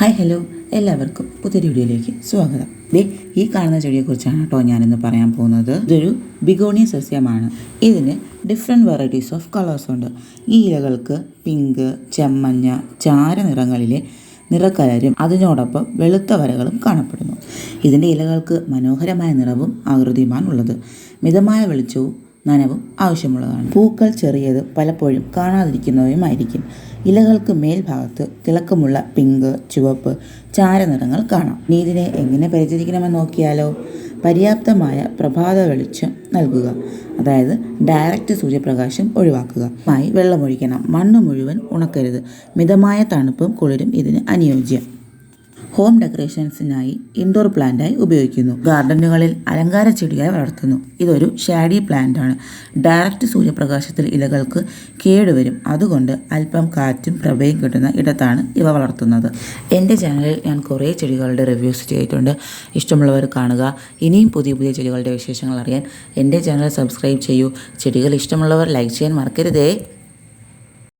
Hi hello. എല്ലാവർക്കും പുതിയ വീഡിയോയിലേക്ക് സ്വാഗതം. ദേ ഈ കാണുന്ന ചെടിയെക്കുറിച്ചാണ് കേട്ടോ ഞാനിന്ന് പറയാൻ പോകുന്നത്. ഇതൊരു ബിഗോണിയ സസ്യമാണ്. ഇതിന് ഡിഫറെന്റ് വെറൈറ്റീസ് ഓഫ് കളേഴ്സ് ഉണ്ട്. ഈ ഇലകൾക്ക് പിങ്ക് ചെമ്മഞ്ഞ ചാര നിറങ്ങളിലെ നിറക്കലരും അതിനോടൊപ്പം വെളുത്ത വരകളും കാണപ്പെടുന്നു. ഇതിന്റെ ഇലകൾക്ക് മനോഹരമായ നിറവും ആകൃതിയുമാണുള്ളത് മിതമായ വെളിച്ചവും നനവും ആവശ്യമുള്ളതാണ്. പൂക്കൾ ചെറിയത് പലപ്പോഴും കാണാതിരിക്കുന്നവയുമായിരിക്കും. ഇലകൾക്ക് മേൽഭാഗത്ത് തിളക്കമുള്ള പിങ്ക് ചുവപ്പ് ചാരനിറങ്ങൾ കാണാം. നീതിനെ എങ്ങനെ പരിചരിക്കണമെന്ന് നോക്കിയാലോ? പര്യാപ്തമായ പ്രഭാത വെളിച്ചം നൽകുക അതായത് ഡയറക്റ്റ് സൂര്യപ്രകാശം ഒഴിവാക്കുക. മായി വെള്ളമൊഴിക്കണം. മണ്ണ് മുഴുവൻ ഉണക്കരുത്. മിതമായ തണുപ്പും കുളിരും ഇതിന് അനുയോജ്യം. ഹോം ഡെക്കറേഷൻസിനായി ഇൻഡോർ പ്ലാന്റായി ഉപയോഗിക്കുന്നു. ഗാർഡനുകളിൽ അലങ്കാര ചെടിയായി വളർത്തുന്നു. ഇതൊരു ഷാഡി പ്ലാന്റ് ആണ് ഡയറക്റ്റ് സൂര്യപ്രകാശത്തിൽ ഇലകൾക്ക് കേടുവരും അതുകൊണ്ട് അല്പം കാറ്റും പ്രഭയും കിട്ടുന്ന ഇടത്താണ് ഇവ വളർത്തുന്നത്. എന്റെ ചാനലിൽ ഞാൻ കുറേ ചെടികളുടെ റിവ്യൂസ് ചെയ്തിട്ടുണ്ട്. ഇഷ്ടമുള്ളവർ കാണുക. ഇനിയും പുതിയ പുതിയ ചെടികളുടെ വിശേഷങ്ങൾ അറിയാൻ എന്റെ ചാനൽ സബ്സ്ക്രൈബ് ചെയ്യൂ. ചെടികൾ ഇഷ്ടമുള്ളവർ ലൈക്ക് ചെയ്യാൻ മറക്കരുതേ.